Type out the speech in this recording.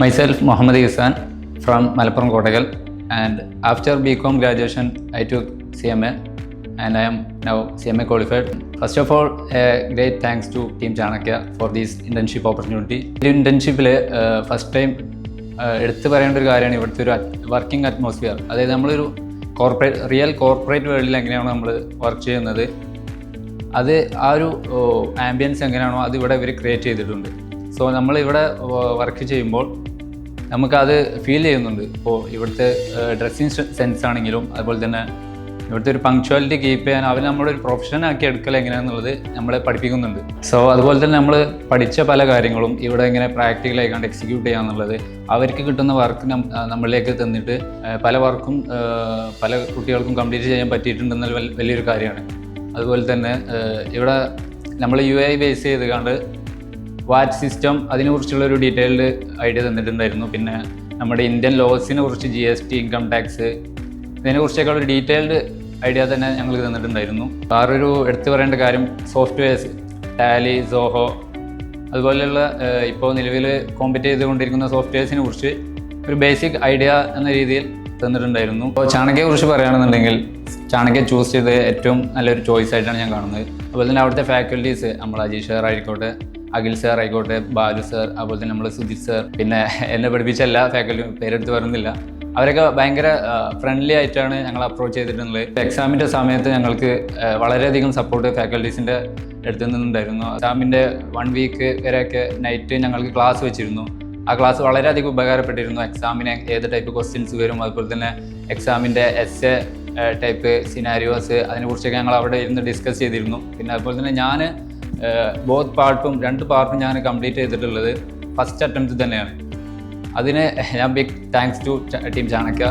Myself Muhammad Izan from Malappuram Kottakkal and after B com graduation I to C M A and I'm now C M A qualified first of all a great thanks to team Chanakya for these internship opportunity ഈ ഇന്റേൺഷിപ്പിൽ first time എടുത്തു പറയേണ്ട ഒരു കാര്യമാണ് ഇവിടുത്തെ ഒരു working atmosphere അതായത് നമ്മളൊരു കോർപ്പറേറ്റ് റിയൽ കോർപ്പറേറ്റ് വേൾഡിൽ എങ്ങനെയാണ് നമ്മൾ വർക്ക് ചെയ്യുന്നത്. അത് ആ ഒരു ആംബിയൻസ് എങ്ങനെയാണോ അത് ഇവിടെ ഇവർ ക്രിയേറ്റ് ചെയ്തിട്ടുണ്ട്. സോ നമ്മളിവിടെ വർക്ക് ചെയ്യുമ്പോൾ നമുക്കത് ഫീൽ ചെയ്യുന്നുണ്ട്. ഇപ്പോൾ ഇവിടുത്തെ ഡ്രസ്സിങ് സെൻസ് ആണെങ്കിലും അതുപോലെ തന്നെ ഇവിടുത്തെ ഒരു പങ്ക്ച്വാലിറ്റി കീപ്പ് ചെയ്യാൻ അവർ നമ്മുടെ ഒരു പ്രൊഫഷൻ ആക്കി എടുക്കൽ എങ്ങനെയാണെന്നുള്ളത് നമ്മളെ പഠിപ്പിക്കുന്നുണ്ട്. സോ അതുപോലെ തന്നെ നമ്മൾ പഠിച്ച പല കാര്യങ്ങളും ഇവിടെ എങ്ങനെ പ്രാക്ടിക്കലായി കണ്ട് എക്സിക്യൂട്ട് ചെയ്യാന്നുള്ളത് അവർക്ക് കിട്ടുന്ന വർക്ക് നമ്മളിലേക്ക് തന്നിട്ട് പല വർക്കും പല കുട്ടികൾക്കും കംപ്ലീറ്റ് ചെയ്യാൻ പറ്റിയിട്ടുണ്ടെന്നുള്ള വൽ- വലിയൊരു കാര്യമാണ്. അതുപോലെ തന്നെ ഇവിടെ നമ്മൾ യു ഐ ബേസ് ചെയ്ത് കണ്ട് വാറ്റ് സിസ്റ്റം അതിനെക്കുറിച്ചുള്ള ഒരു ഡീറ്റെയിൽഡ് ഐഡിയ തന്നിട്ടുണ്ടായിരുന്നു. പിന്നെ നമ്മുടെ ഇന്ത്യൻ ലോസിനെ കുറിച്ച് G S T income tax ഇതിനെക്കുറിച്ചൊക്കെ ഒരു ഡീറ്റെയിൽഡ് ഐഡിയ തന്നെ ഞങ്ങൾക്ക് തന്നിട്ടുണ്ടായിരുന്നു. വേറൊരു എടുത്തു പറയേണ്ട കാര്യം സോഫ്റ്റ്വെയർസ് ടാലി സോഹോ അതുപോലെയുള്ള ഇപ്പോൾ നിലവിൽ കോമ്പറ്റ് ചെയ്തുകൊണ്ടിരിക്കുന്ന സോഫ്റ്റ്വെയർസിനെ കുറിച്ച് ഒരു ബേസിക് ഐഡിയ എന്ന രീതിയിൽ തന്നിട്ടുണ്ടായിരുന്നു. അപ്പോൾ ചാണകയെ കുറിച്ച് പറയുകയാണെന്നുണ്ടെങ്കിൽ ചാണകയെ ചൂസ് ചെയ്ത് ഏറ്റവും നല്ലൊരു ചോയ്സ് ആയിട്ടാണ് ഞാൻ കാണുന്നത്. അതുപോലെ തന്നെ അവിടുത്തെ ഫാക്കൽറ്റീസ് നമ്മൾ അജീഷ് ആയിക്കോട്ടെ അഖിൽ സാർ ആയിക്കോട്ടെ ബാലു സാർ അതുപോലെ തന്നെ നമ്മൾ സുജിത് സാർ പിന്നെ എന്നെ പഠിപ്പിച്ച എല്ലാ ഫാക്കൽറ്റിയും പേരെടുത്ത് പറയുന്നില്ല. അവരൊക്കെ ഭയങ്കര ഫ്രണ്ട്ലി ആയിട്ടാണ് ഞങ്ങൾ അപ്രോച്ച് ചെയ്തിട്ടുള്ളത്. എക്സാമിന്റെ സമയത്ത് ഞങ്ങൾക്ക് വളരെയധികം സപ്പോർട്ട് ഫാക്കൽറ്റീസിന്റെ അടുത്ത് നിന്നുണ്ടായിരുന്നു. എക്സാമിന്റെ വൺ വീക്ക് വരെയൊക്കെ നൈറ്റ് ഞങ്ങൾക്ക് ക്ലാസ് വെച്ചിരുന്നു. ആ ക്ലാസ് വളരെയധികം ഉപകാരപ്പെട്ടിരുന്നു. എക്സാമിന് ഏത് ടൈപ്പ് ക്വസ്റ്റ്യൻസ് വരും അതുപോലെ തന്നെ എക്സാമിന്റെ എസ് എ ടൈപ്പ് സിനാരിയോസ് അതിനെക്കുറിച്ചൊക്കെ ഞങ്ങൾ അവിടെ ഇരുന്ന് ഡിസ്കസ് ചെയ്തിരുന്നു. പിന്നെ അതുപോലെ തന്നെ ഞാൻ ബോത്ത് പാർട്ടും രണ്ട് പാർട്ടും ഞാൻ കംപ്ലീറ്റ് ചെയ്തിട്ടുള്ളത് ഫസ്റ്റ് അറ്റംപ്റ്റ് തന്നെയാണ്. അതിന് ഞാൻ big thanks to team Chanakya